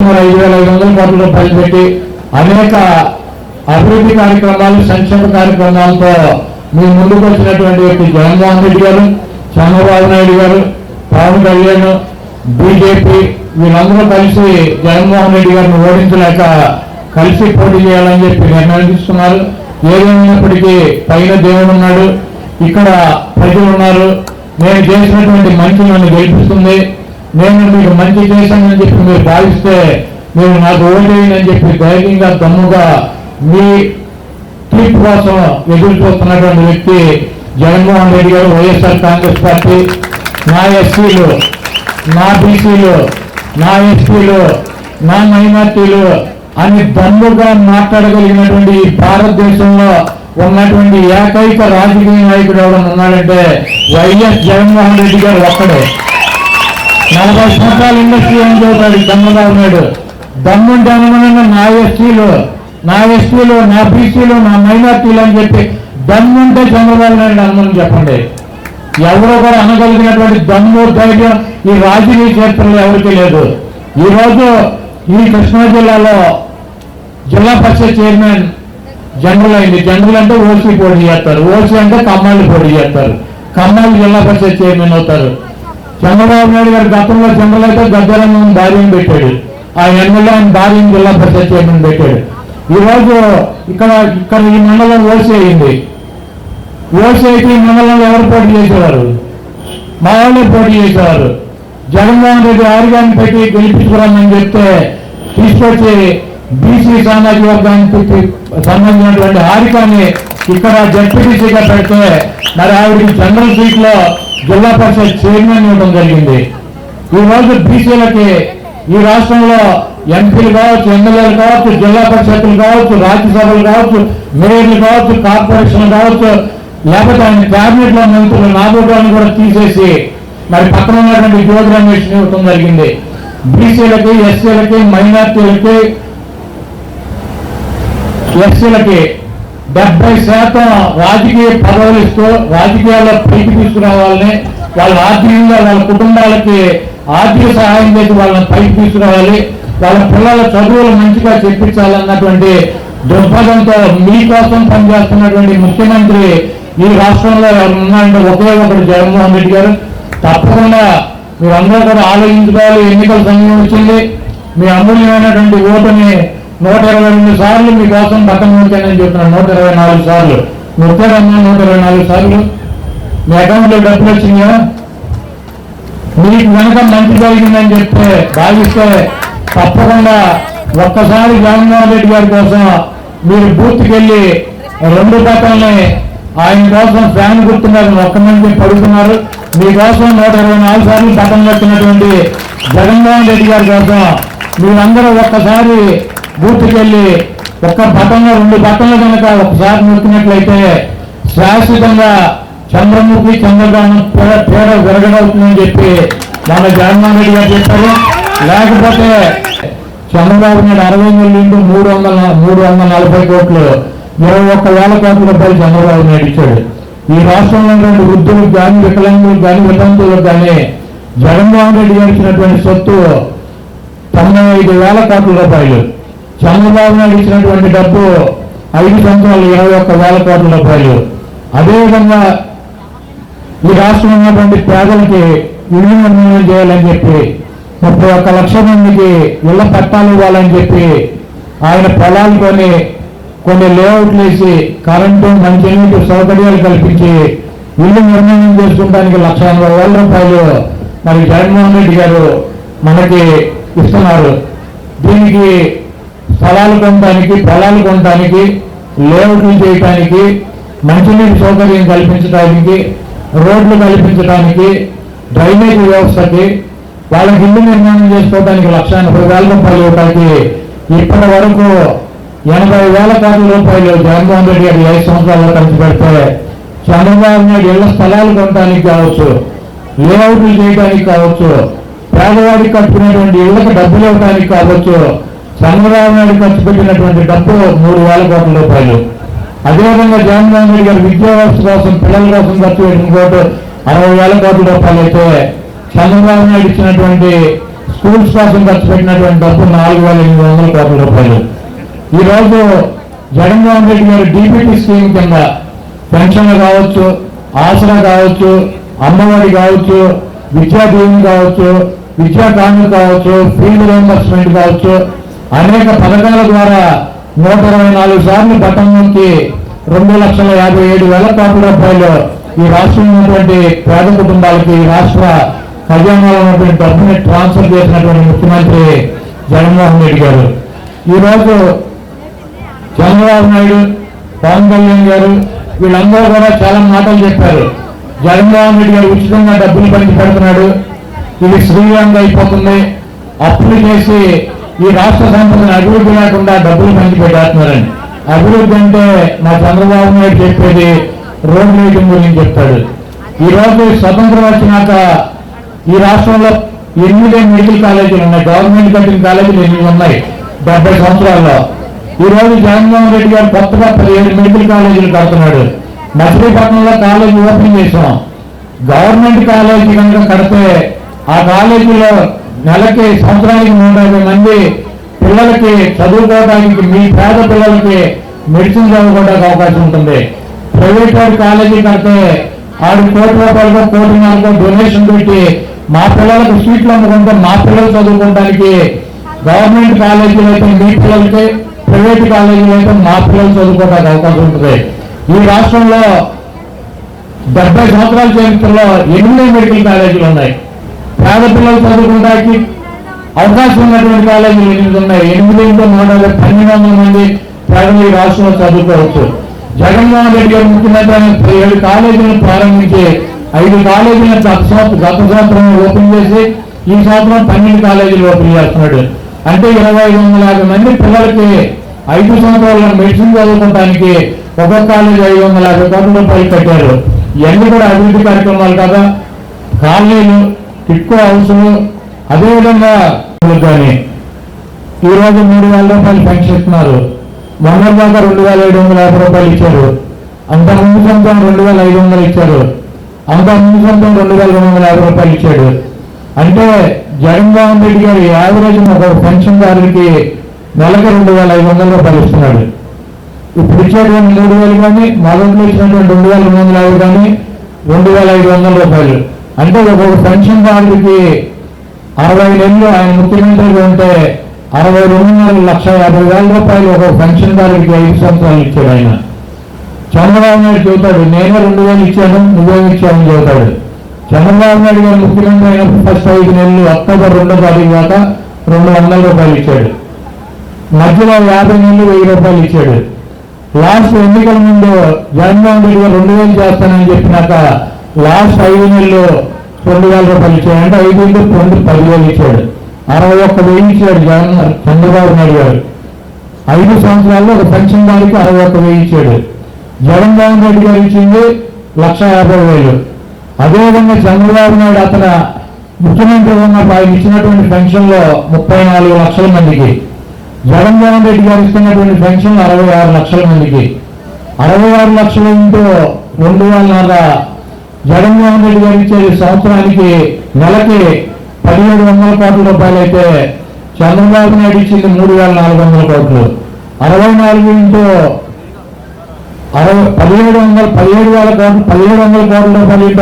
ఐదు వేల ఐదు వందల కోట్ల రూపాయలు పెట్టి అనేక అభివృద్ధి కార్యక్రమాలు సంక్షేమ కార్యక్రమాలతో మీ ముందుకు వచ్చినటువంటి వ్యక్తి జగన్మోహన్ రెడ్డి గారు చంద్రబాబు నాయుడు గారు పవన్ కళ్యాణ్ బీజేపీ వీళ్ళందరూ కలిసి జగన్మోహన్ రెడ్డి గారిని ఓడించలేక కలిసి పోటీ చేయాలని చెప్పి నిర్ణయం తీసుకున్నారు. ఏదేమైనప్పటికీ పైన దేవుడు ఉన్నాడు ఇక్కడ ప్రజలు ఉన్నారు. నేను చేసినటువంటి మంచి నన్ను గెలిపిస్తుంది. నేను మీకు మంచి చేశానని చెప్పి మీరు భావిస్తే మీరు నాకు ఓటేయనని చెప్పి ధైర్యంగా దమ్ముగా మీ తీర్పు కోసం ఎదురు చూస్తున్నటువంటి వ్యక్తి జగన్మోహన్ రెడ్డి గారు వైఎస్ఆర్ కాంగ్రెస్ పార్టీ నా ఎస్సీలు నా బీసీలు నా ఎస్పీలు నా మైనార్టీలు అని దమ్ముగా మాట్లాడగలిగినటువంటి ఈ భారతదేశంలో ఉన్నటువంటి ఏకైక రాజకీయ నాయకుడు ఎవరైనా ఉన్నాడంటే వైఎస్ జగన్మోహన్ రెడ్డి గారు ఒక్కడే. నలభై సంవత్సరాల ఇండస్ట్రీ అని చెబుతాడు చంద్రబాబు నాయుడు దమ్ముంటే అనుగుణంగా నా ఎస్టీలు నా ఎస్టీలు నా బీసీలు నా మైనార్టీలు అని చెప్పి దమ్ముంటే చంద్రబాబు నాయుడు అనుమని చెప్పండి. ఎవరో కూడా అనగలిగినటువంటి దమ్ము ధైర్యం ఈ రాజకీయ క్షేత్రంలో ఎవరికీ లేదు. ఈ రోజు ఈ కృష్ణా జిల్లాలో జిల్లా పరిషత్ చైర్మన్ జనరల్ అయింది. జనరల్ అంటే ఓసీ పోటీ చేస్తారు. ఓసీ అంటే కమ్మాళ్ళు పోటీ చేస్తారు. కమ్మాళ్ళు జిల్లా పరిషత్ చైర్మన్ అవుతారు. చంద్రబాబు నాయుడు గారు గతంలో జనరల్ అయితే గద్దరంగం భార్యను పెట్టాడు. ఆ ఎమ్మెల్యే ఆయన భార్యను జిల్లా పరిషత్ చైర్మన్ పెట్టాడు. ఈరోజు ఇక్కడ ఇక్కడ ఈ మండలం ఓసీ అయింది. ఓసీ అయితే ఈ మండలంలో ఎవరు పోటీ చేసేవారు? మా వాళ్ళే పోటీ చేసేవారు. జగన్మోహన్ రెడ్డి ఆరుగాన్ని పెట్టి గెలిపించుకోవాలని చెప్తే తీసుకొచ్చి బీసీ సామాజిక వర్గానికి సంబంధించినటువంటి హారికాన్ని ఇక్కడ జడ్పీటీసీగా పెడితే మరి ఆవిడకి జనరల్ సీట్లో జిల్లా పరిషత్ చైర్మన్ ఇవ్వడం జరిగింది. ఈ రోజు బీసీలకి ఈ రాష్ట్రంలో ఎంపీలు కావచ్చు ఎమ్మెల్యేలు కావచ్చు జిల్లా పరిషత్లు కావచ్చు రాజ్యసభలు కావచ్చు మేయర్లు కావచ్చు కార్పొరేషన్లు కావచ్చు లేకపోతే ఆయన క్యాబినెట్లో మంత్రులు నాగోటాన్ని కూడా తీసేసి మరి పక్కన ఉన్నటువంటి జ్యోతి రమేష్ ఇవ్వడం జరిగింది. బీసీలకి ఎస్సీలకి మైనార్టీలకి ఎస్సీలకి డెబ్బై శాతం రాజకీయ పదవులు ఇస్తూ రాజకీయాల్లో పైకి తీసుకురావాలని వాళ్ళ ఆర్థికంగా వాళ్ళ కుటుంబాలకి ఆర్థిక సహాయం చేసి వాళ్ళని పైకి తీసుకురావాలి. వాళ్ళ పిల్లల చదువులు మంచిగా చెప్పించాలన్నటువంటి దృక్పథంతో మీకోసం పనిచేస్తున్నటువంటి ముఖ్యమంత్రి ఈ రాష్ట్రంలో ఉన్నారంటే ఒకే ఒకటి జగన్మోహన్ రెడ్డి గారు. తప్పకుండా మీరందరూ కూడా ఆలోచించుకోవాలి. ఎన్నికల సమయం వచ్చింది. మీ అమూల్యమైనటువంటి ఓటుని నూట ఇరవై రెండు సార్లు మీకోసం బతం ఉంచానని చెప్తున్నాను నూట ఇరవై నాలుగు సార్లు. నొక్కారమ్మా నూట ఇరవై నాలుగు సార్లు. మీ అకౌంట్లో డబ్బులు వచ్చినాయా? మీకు కనుక మంచి జరిగిందని చెప్తే భావిస్తే తప్పకుండా ఒక్కసారి జగన్మోహన్ రెడ్డి గారి కోసం మీరు బూత్కెళ్ళి రెండు బట్టల్ని ఆయన కోసం ఫ్యాన్ గుర్తున్నారు. ఒక్క మంది పడుతున్నారు. మీకోసం నూట ఇరవై నాలుగు సార్లు బటన్ కట్టినటువంటి జగన్మోహన్ రెడ్డి గారి కోసం మీరందరూ ఒక్కసారి బూత్కి ఒక్క బటన్లో రెండు బటన్లు కనుక ఒకసారి నొక్కినట్లయితే శాశ్వతంగా చంద్రముఖి చంద్రగ్రహణం పేడ పేడ విరగడవుతుందని చెప్పి మన జగన్మోహన్ రెడ్డి గారు చెప్పారు. లేకపోతే చంద్రబాబు నాయుడు అరవై మూడు ఇంటూ మూడు వందల మూడు వందల నలభై కోట్లు ఇరవై ఒక్క వేల కోట్ల రూపాయలు చంద్రబాబు నాయుడు ఇచ్చాడు. ఈ రాష్ట్రంలో ఉన్నటువంటి వృద్ధులకు కానీ వికలాంగులకు కానీ వితంతువులకు కానీ జగన్మోహన్ రెడ్డి గారు ఇచ్చినటువంటి సొత్తు తొంభై ఐదు వేల కోట్ల రూపాయలు. చంద్రబాబు నాయుడు ఇచ్చినటువంటి డబ్బు ఐదు సంవత్సరాలు ఇరవై ఒక్క వేల కోట్ల రూపాయలు. అదేవిధంగా ఈ రాష్ట్రంలో ఉన్నటువంటి పేదలకి ఇళ్ళు నిర్మాణం చేయాలని చెప్పి ముప్పై ఒక్క లక్షల మందికి ఇళ్ళ పట్టాలు ఇవ్వాలని చెప్పి ఆయన పొలాలు కొని కొన్ని లేఅవుట్లు వేసి కరెంటు మంచినీటి సౌకర్యాలు కల్పించి ఇల్లు నిర్మాణం చేసుకోవడానికి లక్ష ఎనభై వేల రూపాయలు మరి జగన్మోహన్ రెడ్డి గారు మనకి ఇస్తున్నారు. దీనికి స్థలాలు కొనడానికి పొలాలు కొనడానికి లేఅవుట్లు చేయటానికి మంచినీటి సౌకర్యం కల్పించడానికి రోడ్లు కల్పించడానికి డ్రైనేజ్ వ్యవస్థకి వాళ్ళకి ఇల్లు నిర్మాణం చేసుకోవడానికి లక్ష ఎనభై వేల రూపాయలు ఇవ్వడానికి ఇప్పటి వరకు ఎనభై వేల కోట్ల రూపాయలు జగన్మోహన్ రెడ్డి గారు ఐదు సంవత్సరాల్లో ఖర్చు పెడితే చంద్రబాబు నాయుడు ఇళ్ళ స్థలాలు కొనడానికి కావచ్చు లేఅవుట్లు చేయడానికి కావచ్చు పేదవాడికి కట్టుకునేటువంటి ఇళ్ళకు డబ్బులు ఇవ్వడానికి కావచ్చు చంద్రబాబు నాయుడు ఖర్చు పెట్టినటువంటి డబ్బు మూడు వేల కోట్ల రూపాయలు. అదేవిధంగా జగన్మోహన్ రెడ్డి గారు విద్యా కోసం పిల్లల కోసం ఖర్చు పెట్టిన కోటు అరవై వేల కోట్ల రూపాయలు అయితే చంద్రబాబు నాయుడు ఇచ్చినటువంటి స్కూల్స్ కోసం ఖర్చు పెట్టినటువంటి డబ్బు నాలుగు వేల ఎనిమిది వందల కోట్ల రూపాయలు. ఈరోజు జగన్మోహన్ రెడ్డి గారు డీబీటీ స్కీమ్ కింద పెన్షన్లు కావచ్చు ఆసరా కావచ్చు అమ్మఒడి కావచ్చు విద్యా దీవెన కావచ్చు విద్యా కానుక కావచ్చు ఫీల్డ్ రియంబర్స్మెంట్ కావచ్చు అనేక పథకాల ద్వారా నూట ఇరవై నాలుగు సార్లు బటన్ నుంచి రెండు లక్షల యాభై ఏడు వేల కోట్ల రూపాయలు ఈ రాష్ట్రంలో ఉన్నటువంటి పేద కుటుంబాలకి ఈ రాష్ట్ర ఖజానాలో ఉన్నటువంటి డబ్బుని ట్రాన్స్ఫర్ చేసినటువంటి ముఖ్యమంత్రి జగన్మోహన్ రెడ్డి గారు. ఈ రోజు చంద్రబాబు నాయుడు పవన్ కళ్యాణ్ గారు వీళ్ళందరూ కూడా చాలా మాటలు చెప్పారు. జగన్మోహన్ రెడ్డి గారు ఉచితంగా డబ్బులు పంచి పెడుతున్నాడు. ఇది శ్రీలంక అయిపోతుంది. అప్పులు చేసి ఈ రాష్ట్ర సంపదను అభివృద్ధి లేకుండా డబ్బులు పంచి పెట్టేస్తున్నారని అభివృద్ధి అంటే మా చంద్రబాబు నాయుడు చెప్పేది రోడ్ మీటింగ్ గురించి చెప్తాడు. ఈ రోజు స్వతంత్రం వచ్చినాక ఈ రాష్ట్రంలో ఎనిమిదే మెడికల్ కాలేజీలు ఉన్నాయి. గవర్నమెంట్ కట్టిన కాలేజీలు ఎనిమిది ఉన్నాయి డెబ్బై సంవత్సరాల్లో. ఈ రోజు జగన్మోహన్ రెడ్డి గారు కొత్తగా పదిహేడు మెడికల్ కాలేజీలు కడుతున్నాడు. మచిలీపట్నంలో కాలేజీ ఓపెన్ చేసాం గవర్నమెంట్ కాలేజీ కనుక కడితే ఆ కాలేజీలో నెలకి సంవత్సరానికి నూట మంది పిల్లలకి చదువుకోవడానికి మీ పేద పిల్లలకి మెడిసిన్ చదువుకోవడానికి అవకాశం ఉంటుంది. ప్రైవేట్ వాడి కాలేజీ కడితే ఆరు కోట్ల రూపాయలకో కోటిన్నరకో డొనేషన్ పెట్టి మా పిల్లలకు సీట్లు అమ్ముకుంటే మా పిల్లలు చదువుకోవడానికి గవర్నమెంట్ కాలేజీలు అయితే మీ పిల్లలకి ప్రైవేట్ కాలేజీలు అయితే మా పిల్లలు చదువుకోవడానికి అవకాశం ఉంటుంది. ఈ రాష్ట్రంలో డెబ్బై సంవత్సరాల చరిత్రలో ఎనిమిది మెడికల్ కాలేజీలు ఉన్నాయి. పేద పిల్లలు చదువుకోవడానికి అవకాశం ఉన్నటువంటి కాలేజీలు ఎనిమిది ఉన్నాయి ఎనిమిది ఇంటూ నూట పన్నెండు వందల మంది పేదలు ఈ రాష్ట్రంలో చదువుకోవచ్చు. జగన్మోహన్ రెడ్డి గారు ముఖ్యమంత్రి ఏడు కాలేజీలను ప్రారంభించి ఐదు కాలేజీలను గత సంవత్సరం గత సంవత్సరం ఓపెన్ చేసి ఈ సంవత్సరం పన్నెండు కాలేజీలు ఓపెన్ చేస్తున్నాడు. అంటే ఇరవై ఐదు వందల యాభై మంది పిల్లలకి ఐదు సంవత్సరాల మెడిసిన్ చదువుకోవడానికి ఒక్కొక్క కాలేజీ ఐదు వందల యాభై కోట్ల రూపాయలు కట్టారు. ఇవన్నీ కూడా అభివృద్ధి కార్యక్రమాలు కదా? కాలనీలు ఎక్కువ అవసరం అదేవిధంగా కానీ ఈ రోజు మూడు వేల రూపాయలు పెన్షన్ ఇస్తున్నారు మొన్న దాకా రెండు వేల ఏడు వందల యాభై రూపాయలు ఇచ్చారు. అంత ముందు సంవత్సరం రెండు వేల ఐదు వందలు ఇచ్చారు. అంత ముందు సంవత్సరం రెండు వేల రెండు వందల యాభై రూపాయలు ఇచ్చాడు. అంటే జగన్మోహన్ రెడ్డి గారు యావరేజ్ ఒక పెన్షన్దారుడికి నెలకు రెండు వేల ఐదు వందల రూపాయలు ఇస్తున్నాడు ఇప్పుడు ఇచ్చేటువంటి మూడు వేలు కానీ మొదట్లో ఇచ్చినటువంటి రెండు వేల రెండు వందల యాభై కానీ రెండు వేల ఐదు వందల రూపాయలు. అంటే ఒక పెన్షన్ దారుడికి అరవై నెలలు ఆయన ముఖ్యమంత్రిగా ఉంటే అరవై రెండున్నర లక్ష యాభై వేల రూపాయలు ఒక పెన్షన్ దారుడికి ఐదు సంవత్సరాలు ఇచ్చాడు ఆయన. చంద్రబాబు నాయుడు చెబుతాడు నేనే రెండు వేలు ఇచ్చాను నువ్వేం ఇచ్చాను చెబుతాడు చంద్రబాబు నాయుడు గారు ముఖ్యమంత్రి అయిన ఫస్ట్ ఐదు నెలలు అక్టోబర్ రెండో తారీఖు దాకా రెండు వందల రూపాయలు ఇచ్చాడు. మధ్యలో యాభై నెలలు వెయ్యి రూపాయలు ఇచ్చాడు. లాస్ట్ ఎన్నికల ముందు జగన్మోహన్ రెడ్డి గారు రెండు వేలు చేస్తానని చెప్పినాక లాస్ట్ ఐదు నెలలో రెండు వేల రూపాయలు ఇచ్చాడు. అంటే ఐదు వేలు రెండు పదివేలు ఇచ్చాడు. అరవై ఒక్క వెయ్యి ఇచ్చాడు జగన్ చంద్రబాబు నాయుడు గారు. ఐదు సంవత్సరాల్లో ఒక పెన్షన్ దానికి అరవై ఒక్క వెయ్యి ఇచ్చాడు. జగన్మోహన్ రెడ్డి గారు ఇచ్చింది లక్ష యాభై వేలు. అదేవిధంగా చంద్రబాబు నాయుడు అతను ముఖ్యమంత్రి ఉన్నప్పుడు ఆయన ఇచ్చినటువంటి పెన్షన్లో ముప్పై నాలుగు లక్షల మందికి. జగన్మోహన్ రెడ్డి గారు ఇస్తున్నటువంటి పెన్షన్ అరవై ఆరు లక్షల మందికి. అరవై ఆరు లక్షల ఇంటూ రెండు వేలన్నర జగన్మోహన్ రెడ్డి గారు ఇచ్చే సంవత్సరానికి నెలకి పదిహేడు వందల కోట్ల రూపాయలు అయితే చంద్రబాబు నాయుడు ఇచ్చింది మూడు వేల నాలుగు వందల కోట్లు. అరవై నాలుగు ఇంటూ అరవై పదిహేడు వందల పదిహేడు వేల కోట్లు పదిహేడు వందల కోట్ల రూపాయలు